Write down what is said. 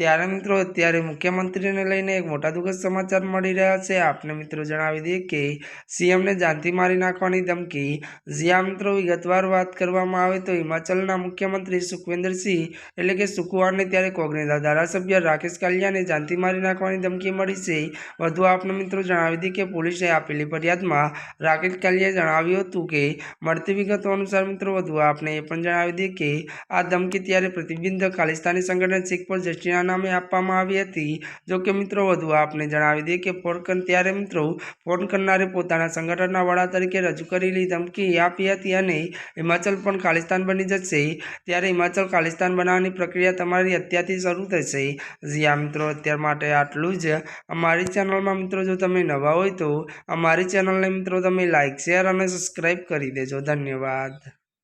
ત્યારે મિત્રો, અત્યારે મુખ્યમંત્રીને લઈને એક મોટા દુઃખદ સમાચાર મળી રહ્યા છે. આપને મિત્રો જણાવી દઈએ કે સીએમને જાનથી મારી નાખવાની ધમકી. જ્યાં મિત્રો, વિગતવાર વાત કરવામાં આવે તો હિમાચલના મુખ્યમંત્રી સુખવેન્દ્રસિંહ એટલે કે સુકુવારને ત્યારે કોંગ્રેસના ધારાસભ્ય રાકેશ કાલિયાને જાનથી મારી નાખવાની ધમકી મળી છે. વધુ આપને મિત્રો જણાવી દઈએ કે પોલીસે આપેલી ફરિયાદમાં રાકેશ કાલિયાએ જણાવ્યું હતું કે મળતી વિગતો અનુસાર મિત્રો, વધુ આપને એ પણ જણાવી દઈએ કે આ ધમકી ત્યારે પ્રતિબિંધ ખાલિસ્તાની સંગઠન શીખ પર જસ્ટિસના નામે આપવામાં આવી હતી. જો કે મિત્રો, વધુ આપને જણાવી દઈએ કે ફોન કર ત્યારે મિત્રો ફોન કરનારે પોતાના સંગઠનના વડા તરીકે રજૂ કરેલી ધમકી આપી હતી અને હિમાચલ પણ ખાલિસ્તાન બની જશે. ત્યારે હિમાચલ ખાલિસ્તાન બનાવવાની પ્રક્રિયા તમારી અત્યારથી શરૂ થશે. જી આ મિત્રો, અત્યાર માટે આટલું જ. અમારી ચેનલમાં મિત્રો, જો તમે નવા હોય તો અમારી ચેનલને મિત્રો, તમે લાઇક શેર અને સબસ્ક્રાઈબ કરી દેજો. ધન્યવાદ.